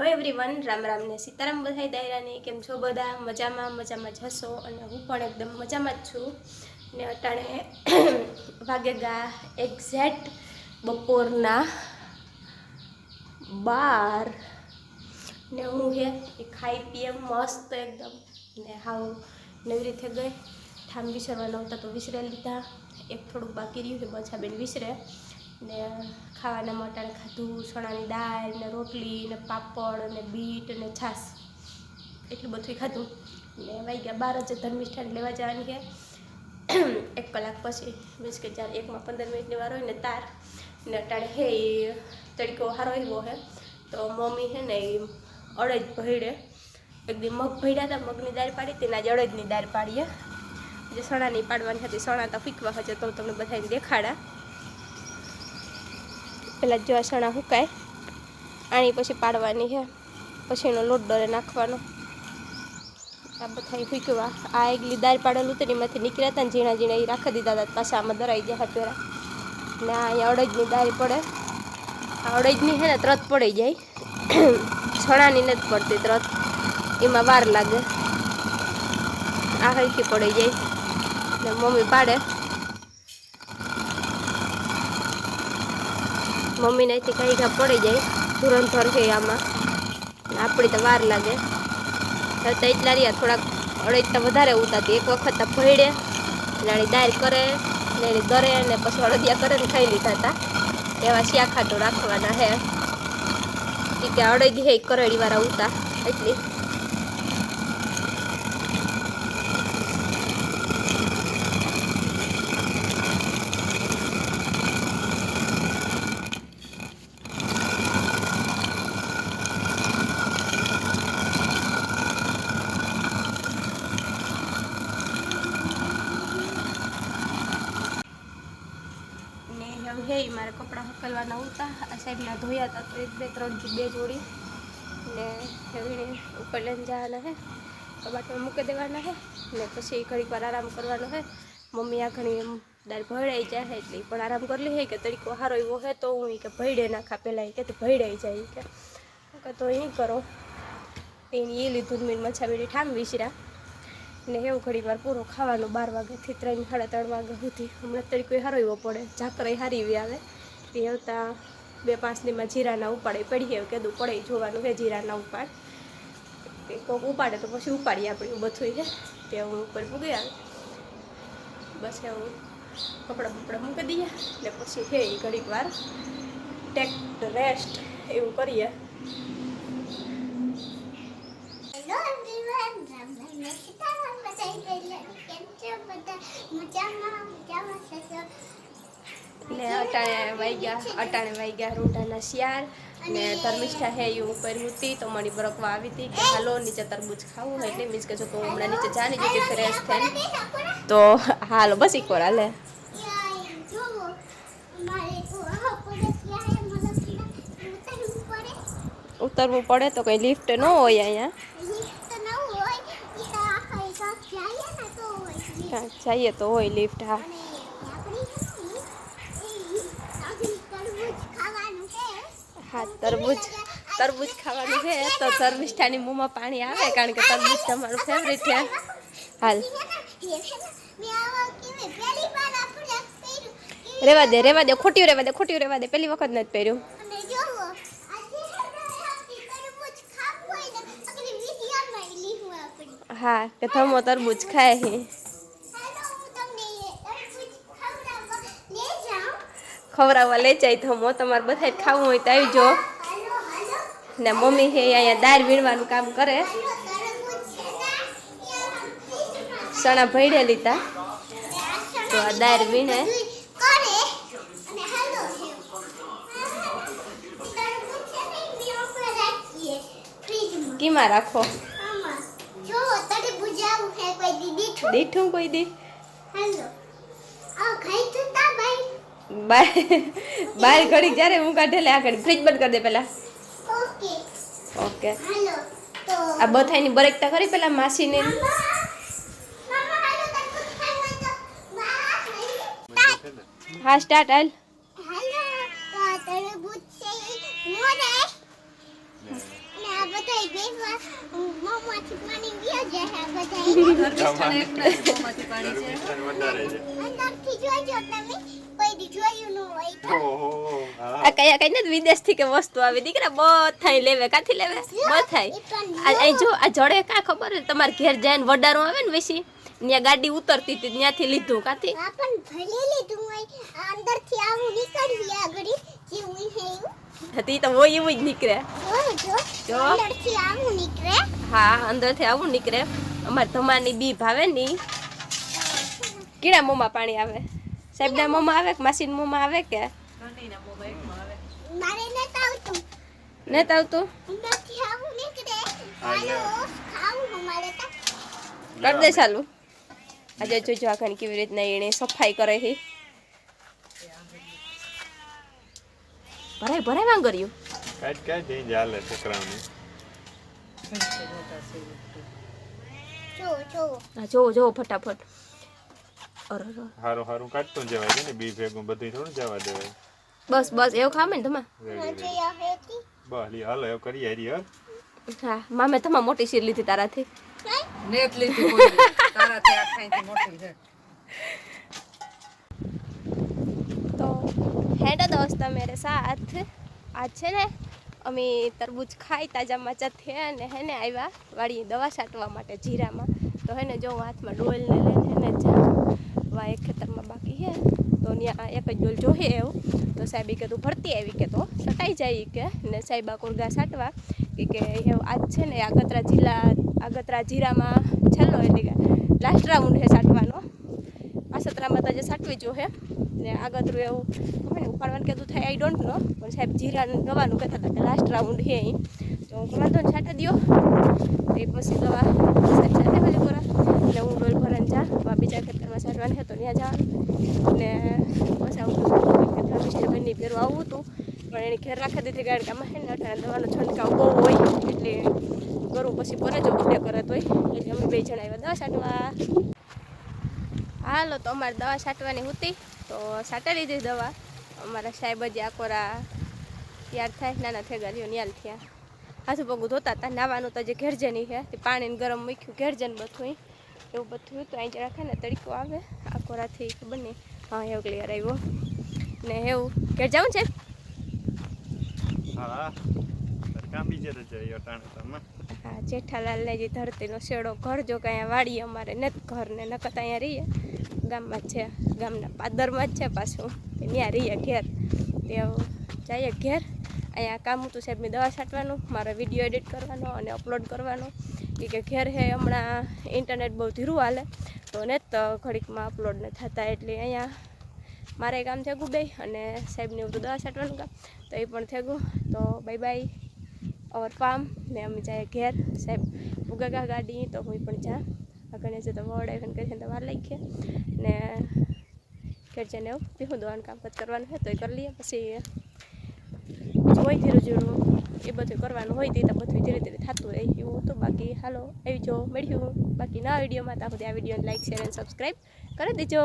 Hello everyone Ram Ram ને સીતારામ બધાઈ દાયરાની કેમ છો બધા? મજામાં મજામાં જશો અને હું પણ એકદમ મજામાં જ છું. ને અટાણે વાગેગા એક્ઝેક્ટ બપોરના બાર. ને હું હે, એ ખાઈ પીએ મસ્ત એકદમ. ને હાવ નવી રીતે ગઈ. ઠામ વિસરવાના હતા તો વિસરે લીધા. એક થોડુંક બાકી રહ્યું છે બચ્છા બેન વિસરે. ને ખાવાના મટાણ ખાધું, ચણાની દાળ ને રોટલી ને પાપડ ને બીટ ને છાશ. એટલું બધું ખાધું. ને વાઈ ગયા બાર જ ધર્મિષ્ઠાન લેવા જવાની છે. એક કલાક પછી. મીન્સ કે જ્યારે એકમાં પંદર મિનિટની વાર હોય ને તાર. ને અટાણે હે એ તડકો સારો એવો હે. તો મમ્મી છે ને એ અડદ એક દી મગ ભેડ્યા હતા, મગની દાળ પાડી હતી ને આજે અડદની દાળ પાડીએ જે સણાની પાડવાની હતી સણા તો ફીકવા હશે તો તમને બધાને દેખાડા. પહેલાં જો આ સણા હુકાય, આની પછી પાડવાની છે, પછી એનો લોટ ડરે નાખવાનો. આ બધા ફૂકવા આ એકલી દાળ પાડેલું હતું એમાંથી નીકળ્યા હતા ને ઝીણા ઝીણા એ રાખી દીધા હતા, પાછા આમાં દરાઈ ગયા પેરા ને આ અહીંયા અડદની દાળ પડે. આ અડદની છે ને ત્રત પડી જાય. છણાની નથી પડતી ત્રત. એમાં વાર લાગે. આ હલકી પડી જાય. ને મમ્મી પાડે. મમ્મીને અહીંથી ખાઈ ઘા પડી જાય. ધુરંધર છે આમાં. આપણી તો વાર લાગે. તો એટલા રહ્યા, થોડાક અડદ તો વધારે ઉતારતી. એક વખત તો ભયડે એની દાળ કરે ને દરે ને પછી અડદિયા કરે ને ખાઈ લીધા હતા. એવા શિયા ખાટો રાખવાના હે. કે અડદી હે કરેડી વાળા ઉતા, એટલી ને હે મારે કપડાં હકલવાના હતા આ સાઈડના ધોયા હતા તો એક, બે, ત્રણ બે જોડી. ને હવે ઉપર લઈને જવાના હે કબાટમાં મૂકી દેવાના હે ને પછી ઘડીક વાર આરામ કરવાનો હે મમ્મી આ ઘણી એમ દાળ ભળાઈ જાય એટલે પણ આરામ કરી લે કે તરીકો સારો એવો હે તો હું એ કે ભયડે નાખા પહેલાં એ કે તો ભયડાઈ જાય કે. તો અહીં કરો. એની એ લીધું મેં મચ્છા બેડી ઠામ વિસરા ને એવું ઘડી વાર પૂરો ખાવાનું બાર વાગ્યાથી ત્રણ, સાડા ત્રણ વાગ્યા સુધી. હમણાં તરીકો હારો એવો પડે. ઝાકરાઈ સારી એવી આવે. તે આવતા બે પાંચ દીમાં જીરાના ઉપાડે. પડીએ એવું કીધું, પડે જોવાનું કે જીરાના ઉપાડ. એ કોઈક ઉપાડે તો પછી ઉપાડીએ આપણે એવું બધું છે તે હું ઉપર પૂગી આવે. બસ એવું કપડાં બપડા મૂકી દઈએ ને પછી હે એ ઘડીક વાર ટેક રેસ્ટ એવું કરીએ. હેલો એવરીવન રામ ને અટાણે છો ને અટાણે અટાણે વાગ્યા રોટાના શિયાર ને ધર્મિષ્ઠા હે એ ઉપર હતી તો મારી બરકવા આવી હતી કે હાલો નીચે તરબૂચ ખાવું હોય એટલે મીન્સ કે જો તો હમણાં નીચે જાની જતી ફ્રેશ થઈ તો હાલો બસ એક વાર હાલે ઉતરવું પડે તો કંઈ લિફ્ટ ન હોય અહીંયા લિફ્ટ ન હોય ઈ તો આખા એક જઈએ ને તો હોય ક્યાંક જઈએ તો હોય લિફ્ટ હા. હા તરબૂચ તરબૂચ ખાવાનું છે. તો તરબૂચાની મોંમાં પાણી આવે કારણ કે તરબૂચ તમારું ફેવરેટ છે. હાલ. રેવા દે રેવા દે ખોટ્યું રેવા દે ખોટ્યું રેવા દે. પહેલી વખત નથી પહેર્યું. હા કે થમો તરબૂચ ખાય ખવડાવવા લઈ જાય થમો તમારે બધાય ખાવું હોય તો આવી જો ને મમ્મી હે અહીંયા દાળ વીણવાનું કામ કરે. સણા ભૈડે લીધા. તો આ દાળ વીણે. કીમાં રાખો. દીઠું. કોઈ દી. હેલો. આ ખાઈ તું બાય. બાય ઘડીક જ્યારે હું કાઢેલે આ ઘડી ફ્રીજ બંધ કરી દે પેલા ઓકે ઓકે હેલો તો આ બથાઈની બરેકતા કરી પેલા માસીને? હા સ્ટાર્ટ હાલ. હેલો તો આ તરબૂચ છે ઈ મોરે ને બે વાર મોંમાંથી પાણી ગયો જાય આ બધા ધર્મિષ્ઠાને એકના જ મોંમાંથી પાણી છે ધર્મિષ્ઠાને વધારે છે અંદરથી જોજો તમે કોઈ દી જોયું ન હોય તો ઓહો આ કયા કઈ વિદેશ વિદેશથી કે વસ્તુ આવી. દીકરા બધાય લેવે. કાથી લેવે? બધાય આ જો. આ જડે કા ખબર હે તમારે ઘેર જાય ને વડારો આવે ને વેસી ત્યાં ગાડી ઉતરતી હતી ત્યાંથી લીધું. કાથી? પણ ભલે લીધું હોય અંદરથી આવું નીકળવી આગળ જેવું હે હતી તો હોય એવું જ નીકળે. જો જો જો. અંદરથી આવું નીકળે. હા અંદરથી આવું નીકળે. અમારે તમારની બી ભાવે ની કીડા મોમાં પાણી આવે. સાહેબના મોમાં આવે કે માસીના મોમાં આવે કે? નથી આવતું. નથી આવતું? અંદરથી આવું નીકળે. હાલો ખાવું અમારે તો. કરી દે ચાલુ. આજે જોજો આખાની કેવી રીતના એને સફાઈ કરે છે. ભરાય ભરાય વાંગર્યું કાંઈ કાંઈ જઈ જાલે છોકરાઓને. જો જો. હા જોવો જોવો ફટાફટ. અરે. હારું હારું કાઢતું જવાય ને બી ભેગું બધું થોડું જવા દેવાય. બસ બસ એવું ખામે ને તમે બસ લી હાલો એવું કરી હારી હો હા મામે તમા મોટી શીર લીધી તારાથી. નેત લીધી. તારાથી આખાઈથી મોટી છે. તો હેડો દોસ્ત મેરે સાથ. આજ છે ને અમે તરબૂચ ખાઈ તાજા માચા થયા અને હે ને આવ્યા વાળી દવા છાંટવા માટે જીરામાં. તો હે ને જો હું હાથમાં ડોલ ને લઈને હે ને જા વા એક ખેતરમાં બાકી છે. તો ત્યાં એક જ ડોલ જોઈએ એવું. તો સાહેબે કે તું ભરતી આવી કે તો સટાઈ જાય કે? ને સાહેબા કોરગા છાંટવા કે કે આજ છે ને આગતરા જિલ્લા, આગતરા જીરામાં છેલ્લો એટલે કે લાસ્ટ રાઉન્ડ છે સાટવાનો. પાસતરામાં તો જે સાટવી જો હે. ને આગતરું એવું, ખબર ને ઉપાડવાનું તું થાય આઈ ડોન્ટ નો પણ સાહેબ જીરાનું, ગવાનું કહેતા હતા કે લાસ્ટ રાઉન્ડ હે અહીં. તો વાંધો છાંટી દ્યો એ પછી દવા સાહેબ છાંટે ભલે કોરા ને હું ડોલ ભરાને જા તો આ બીજા ખેતરમાં છાંટવાની હતો ત્યાં જવાનું ને પછી આવું કે ધર્મિષ્ઠ બંને પહેરવા આવવું હતું પણ એને ઘેર રાખી દીધી કારણ કે આમાં હે ને અટાણે દવાનો છંટકાવ બહુ હોય, એટલે કરવું પછી પર જ ઉડે કરે હોય એટલે અમે બે જણા આવ્યા દવા છાંટવા. હાલો, તો અમારે દવા છાંટવાની હતી, તો છાંટી લીધી દવા. અમારા સાહેબ જ આકોરા તૈયાર થાય, નાના થેગા લ્યો ન્યાલ થયા. હાથું પગું ધોતા હતા, નાવાનું તો જે ઘેરજની છે. તે પાણીને ગરમ મૂક્યું, ઘેરજન બધું એવું બધું તો અહીં રાખે ને, તડકો આવે. આકોરાથી બને હા, એવું ક્લિયર આવ્યો. ને એવું. ઘેર જવું છે? હા કામ બીજે તો જઈએ અટાણે હા, જેઠાલાલ જે ધરતીનો શેડો ઘર જો કે અહીંયા અમારે ને ઘર ને નકત અહીંયા રહીએ. ગામમાં જ છે, ગામના પાદરમાં જ છે પાછું. ત્યાં રહીએ ઘેર. તે જઈએ ઘેર. અહીંયા કામ હતું સાહેબની દવા છાંટવાનું, મારો વીડિયો એડિટ કરવાનો અને અપલોડ કરવાનો. કે ઘેર હે, હમણાં ઇન્ટરનેટ બહુ ધીરું હાલે. તો ને તો ઘડીકમાં અપલોડ ને થતા એટલે અહીંયા મારે કામ થેગું બે અને સાહેબને એવું તો દવા છાંટવાનું કામ તો એ પણ થેગું. તો બાય બાય અવર ફાર્મ ને અમે જાય ઘેર. સાહેબ ઉગાગા ગાડી, તો હું પણ જા. આગળ છે તો વડ આવીને કરી તો વાર લાગી ગયા. ને ઘેર જઈને એવું પીવું દવાનું કામકાજ કરવાનું હોય તો એ કરી લઈએ. પછી હોય ધીરે ધીરું. એ બધું કરવાનું હોય તે તો બધું ધીરે ધીરે થતું રહે. એવું હતું. બાકી હાલો, આવી જો. મળ્યું. બાકી ના વિડીયોમાં તો આ બધી આ વિડીયોને લાઈક શેર અને સબસ્ક્રાઈબ કરી દેજો.